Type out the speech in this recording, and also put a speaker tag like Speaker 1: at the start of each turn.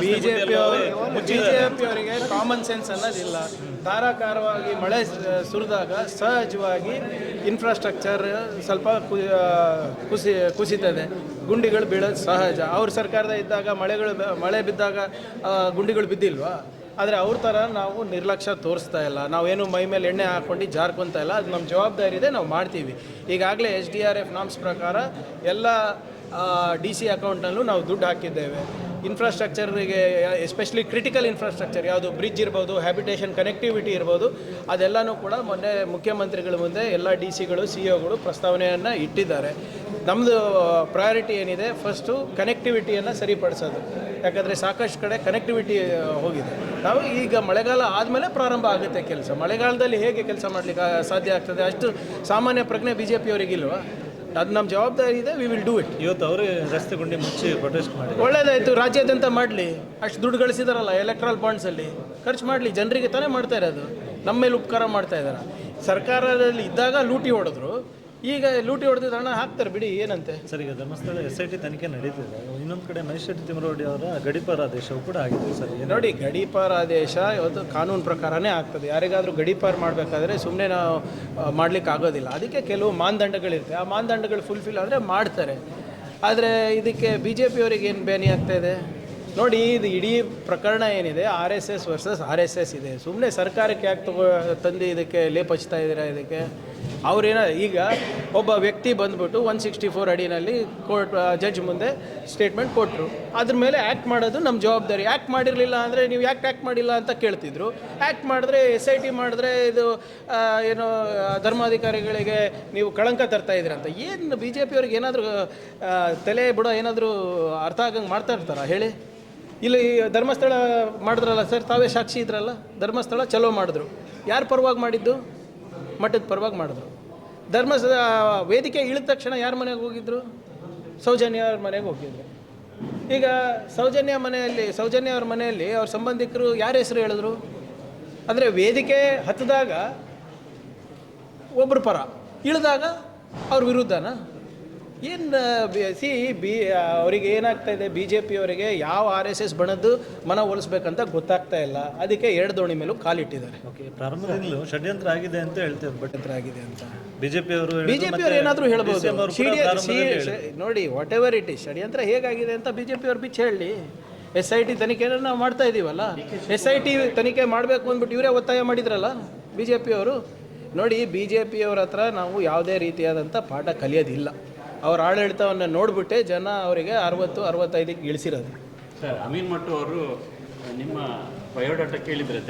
Speaker 1: B J P B J ಪಿಯವರಿಗೆ common sense ಅನ್ನೋದಿಲ್ಲ ಧಾರಾಕಾರವಾಗಿ ಮಳೆ ಸುರಿದಾಗ ಸಹಜವಾಗಿ ಇನ್ಫ್ರಾಸ್ಟ್ರಕ್ಚರ್ ಸ್ವಲ್ಪ ಕುಸಿ, ಕುಸಿತದೆ. ಗುಂಡಿಗಳು ಬೀಳೋದು ಸಹಜ. ಅವ್ರ ಸರ್ಕಾರದ ಇದ್ದಾಗ ಮಳೆಗಳು ಮಳೆ ಬಿದ್ದಾಗ ಗುಂಡಿಗಳು ಬಿದ್ದಿಲ್ವಾ? ಆದರೆ ಅವ್ರ ಥರ ನಾವು ನಿರ್ಲಕ್ಷ್ಯ ತೋರಿಸ್ತಾ ಇಲ್ಲ. ನಾವೇನು ಮೈ ಮೇಲೆ ಎಣ್ಣೆ ಹಾಕ್ಕೊಂಡು ಜಾರ್ಕೊತಾ ಇಲ್ಲ. ಅದು ನಮ್ಮ ಜವಾಬ್ದಾರಿ ಇದೆ ನಾವು ಮಾಡ್ತೀವಿ. ಈಗಾಗಲೇ H D R F norms ಪ್ರಕಾರ ಎಲ್ಲ ಡಿ ಸಿ ಅಕೌಂಟಲ್ಲೂ ನಾವು ದುಡ್ಡು ಹಾಕಿದ್ದೇವೆ. ಇನ್ಫ್ರಾಸ್ಟ್ರಕ್ಚರ್ಗೆ ಎಸ್ಪೆಷಲಿ ಕ್ರಿಟಿಕಲ್ ಇನ್ಫ್ರಾಸ್ಟ್ರಕ್ಚರ್ ಯಾವುದು ಬ್ರಿಡ್ಜ್ ಇರ್ಬೋದು ಹ್ಯಾಬಿಟೇಷನ್ ಕನೆಕ್ಟಿವಿಟಿ ಇರ್ಬೋದು, ಅದೆಲ್ಲನೂ ಕೂಡ ಮೊನ್ನೆ ಮುಖ್ಯಮಂತ್ರಿಗಳ ಮುಂದೆ ಎಲ್ಲ ಡಿ ಸಿಗಳು, ಸಿ ಒಗಳು ಪ್ರಸ್ತಾವನೆಯನ್ನು ಇಟ್ಟಿದ್ದಾರೆ. ನಮ್ಮದು ಪ್ರಯಾರಿಟಿ ಏನಿದೆ? ಫಸ್ಟು ಕನೆಕ್ಟಿವಿಟಿಯನ್ನು ಸರಿಪಡಿಸೋದು. ಯಾಕಂದರೆ ಸಾಕಷ್ಟು ಕಡೆ ಕನೆಕ್ಟಿವಿಟಿ ಹೋಗಿದೆ. ನಾವು ಈಗ ಮಳೆಗಾಲ ಆದಮೇಲೆ ಪ್ರಾರಂಭ ಆಗುತ್ತೆ ಕೆಲಸ. ಮಳೆಗಾಲದಲ್ಲಿ ಹೇಗೆ ಕೆಲಸ ಮಾಡಲಿಕ್ಕೆ ಸಾಧ್ಯ ಆಗ್ತದೆ? ಅಷ್ಟು ಸಾಮಾನ್ಯ ಪ್ರಜ್ಞೆ ಬಿ ಜೆ ಪಿಯವರಿಗಿಲ್ವಾ ಅದು ನಮ್ಮ ಜವಾಬ್ದಾರಿ ಇದೆ ವಿ ವಿಲ್ ಡೂ ಇಟ್
Speaker 2: ಇವತ್ತು ಅವರೇ ರಸ್ತೆ ಗುಂಡಿ ಮುಚ್ಚಿ ಪ್ರೊಟೆಸ್ಟ್ ಮಾಡಿ.
Speaker 1: ಒಳ್ಳೇದಾಯ್ತು ರಾಜ್ಯಾದ್ಯಂತ ಮಾಡಲಿ. ಅಷ್ಟು ದುಡ್ಡು ಗಳಿಸಿದಾರಲ್ಲ ಎಲೆಕ್ಟ್ರಲ್ ಬಾಂಡ್ಸಲ್ಲಿ ಖರ್ಚು ಮಾಡಲಿ ಜನರಿಗೆ ತಾನೇ ಮಾಡ್ತಾ ಇರೋದು. ನಮ್ಮ ಮೇಲೆ ಉಪಕಾರ ಮಾಡ್ತಾ ಇದ್ದಾರೆ ಸರ್ಕಾರದಲ್ಲಿ ಇದ್ದಾಗ ಲೂಟಿ ಹೊಡೆದ್ರು. ಈಗ ಲೂಟಿ ಹೊಡೆದಿದ್ದ ಹಣ ಹಾಕ್ತಾರೆ ಬಿಡಿ ಏನಂತೆ?
Speaker 2: ಸರ್ ಈಗ ಧರ್ಮಸ್ಥಳ ಎಸ್ ಐ ಟಿ ತನಿಖೆ ನಡೀತಿದೆ. ಇನ್ನೊಂದು ಕಡೆ ಮಹೇಶ್ ಶೆಟ್ಟಿ ತಿಮ್ಮರೋಡಿ ಅವರ ಗಡಿಪಾರ ಆದೇಶವು ಕೂಡ ಆಗಿದೆ ಸರ್
Speaker 1: ನೋಡಿ ಗಡೀಪಾರ ಆದೇಶ ಇವತ್ತು ಕಾನೂನು ಪ್ರಕಾರನೇ ಆಗ್ತದೆ. ಯಾರಿಗಾದರೂ ಗಡೀಪಾರ ಮಾಡಬೇಕಾದ್ರೆ ಸುಮ್ಮನೆ ನಾವು ಮಾಡ್ಲಿಕ್ಕೆ ಆಗೋದಿಲ್ಲ. ಅದಕ್ಕೆ ಕೆಲವು ಮಾನದಂಡಗಳಿರುತ್ತೆ. ಆ ಮಾನದಂಡಗಳು ಫುಲ್ಫಿಲ್ ಆದರೆ ಮಾಡ್ತಾರೆ. ಆದರೆ ಇದಕ್ಕೆ ಬಿ ಜೆ ಪಿಯವರಿಗೆ ಏನು ಬೇನಿ ಆಗ್ತಾ ಇದೆ? ನೋಡಿ ಇದು ಇಡೀ ಪ್ರಕರಣ ಏನಿದೆ R S S versus R S S ಇದೆ. ಸುಮ್ಮನೆ ಸರ್ಕಾರಕ್ಕೆ ಯಾಕೆ ತಗೋ ತಂದು ಇದಕ್ಕೆ ಲೇಪಚ್ತಾ ಹಚ್ತಾ ಇದ್ದೀರಾ ಇದಕ್ಕೆ? ಅವ್ರೇನ, ಈಗ ಒಬ್ಬ ವ್ಯಕ್ತಿ ಬಂದ್ಬಿಟ್ಟು ಒನ್ ಸಿಕ್ಸ್ಟಿ ಫೋರ್ ಅಡಿನಲ್ಲಿ ಕೋರ್ಟ್ ಜಡ್ಜ್ ಮುಂದೆ ಸ್ಟೇಟ್ಮೆಂಟ್ ಕೊಟ್ಟರು ಅದ್ರ ಮೇಲೆ ಆ್ಯಕ್ಟ್ ಮಾಡೋದು ನಮ್ಮ ಜವಾಬ್ದಾರಿ. ಆ್ಯಕ್ಟ್ ಮಾಡಿರಲಿಲ್ಲ ಅಂದರೆ ನೀವು ಯಾಕೆ ಆ್ಯಕ್ಟ್ ಮಾಡಿಲ್ಲ ಅಂತ ಕೇಳ್ತಿದ್ರು. ಆ್ಯಕ್ಟ್ ಮಾಡಿದ್ರೆ ಎಸ್ ಐ ಟಿ ಮಾಡಿದ್ರೆ ಇದು ಏನೋ ಧರ್ಮಾಧಿಕಾರಿಗಳಿಗೆ ನೀವು ಕಳಂಕ ತರ್ತಾ ಇದ್ದೀರಂತ ಏನು ಬಿ ಜೆ ಪಿಯವ್ರಿಗೆ ಏನಾದರೂ ತಲೆ ಬಿಡೋ ಏನಾದರೂ ಅರ್ಥ ಆಗಂಗೆ ಮಾಡ್ತಾ ಇರ್ತಾರ? ಹೇಳಿ. ಇಲ್ಲಿ ಧರ್ಮಸ್ಥಳ ಮಾಡಿದ್ರಲ್ಲ ಸರ್, ತಾವೇ ಸಾಕ್ಷಿ ಇದ್ರಲ್ಲ? ಧರ್ಮಸ್ಥಳ ಚಲೋ ಮಾಡಿದ್ರು. ಯಾರು ಪರವಾಗಿ ಮಾಡಿದ್ದು? ಮಠದ ಪರವಾಗಿ ಮಾಡಿದ್ರು. ಧರ್ಮ ವೇದಿಕೆ ಇಳಿದ ತಕ್ಷಣ ಯಾರ ಮನೆಗೆ ಹೋಗಿದ್ರು? ಸೌಜನ್ಯ ಅವ್ರ ಮನೆಗೆ ಹೋಗಿದ್ರು. ಈಗ ಸೌಜನ್ಯ ಮನೆಯಲ್ಲಿ, ಸೌಜನ್ಯ ಅವ್ರ ಮನೆಯಲ್ಲಿ ಅವ್ರ ಸಂಬಂಧಿಕರು ಯಾರ ಹೆಸರು ಹೇಳಿದ್ರು? ಅಂದರೆ ವೇದಿಕೆ ಹತ್ತಿದಾಗ ಒಬ್ಬರು ಪರ, ಇಳಿದಾಗ ಅವ್ರ ವಿರುದ್ಧನಾ? ಏನು ಸಿ ಬಿ ಅವರಿಗೆ ಏನಾಗ್ತಾ ಇದೆ? ಬಿ ಜೆ ಪಿಯವರಿಗೆ ಯಾವ ಆರ್ ಎಸ್ ಎಸ್ ಬಣದ್ದು ಮನ ಒಲಿಸ್ಬೇಕಂತ ಗೊತ್ತಾಗ್ತಾ ಇಲ್ಲ. ಅದಕ್ಕೆ ಎರಡು ದೋಣಿ ಮೇಲೂ ಕಾಲಿಟ್ಟಿದ್ದಾರೆ.
Speaker 2: ಓಕೆ ಪ್ರಾರಂಭದಿಂದಲೂ ಷಡ್ಯಂತ್ರ ಆಗಿದೆ ಅಂತ ಹೇಳ್ತೇವೆ ಬಟ್
Speaker 1: ಆಗಿದೆ ಅಂತ.
Speaker 2: ಬಿಜೆಪಿ ಅವರು
Speaker 1: ಬಿಜೆಪಿ ಅವ್ರು ಏನಾದರೂ ಹೇಳ್ಬೋದು. ನೋಡಿ ವಾಟ್ ಎವರ್ ಇಟ್ ಇಸ್ ಷಡ್ಯಂತ್ರ ಹೇಗಾಗಿದೆ ಅಂತ ಬಿಜೆಪಿ ಅವ್ರು ಬಿಚ್ಚಿ ಹೇಳಿ. ಎಸ್ ಐ ಟಿ ತನಿಖೆನ ನಾವು ಮಾಡ್ತಾ ಇದ್ದೀವಲ್ಲ ಎಸ್ ಐ ಟಿ ತನಿಖೆ ಮಾಡಬೇಕು ಅಂದ್ಬಿಟ್ಟು ಇವರೇ ಒತ್ತಾಯ ಮಾಡಿದ್ರಲ್ಲ ಬಿ ಜೆ ಪಿಯವರು ನೋಡಿ ಬಿ ಜೆ ಪಿಯವ್ರ ಹತ್ರ ನಾವು ಯಾವುದೇ ರೀತಿಯಾದಂಥ ಪಾಠ ಕಲಿಯೋದಿಲ್ಲ. ಅವ್ರ ಆಡಳಿತವನ್ನು ನೋಡಿಬಿಟ್ಟೆ ಜನ ಅವರಿಗೆ ಅರವತ್ತು, ಅರವತ್ತೈದಕ್ಕೆ ಇಳಿಸಿರೋದು.
Speaker 3: ಸರ್, ಅಮೀನ್ ಮಟ್ಟು ಅವರು ನಿಮ್ಮ ಬಯೋಡಾಟಾ ಕೇಳಿದ್ರೆ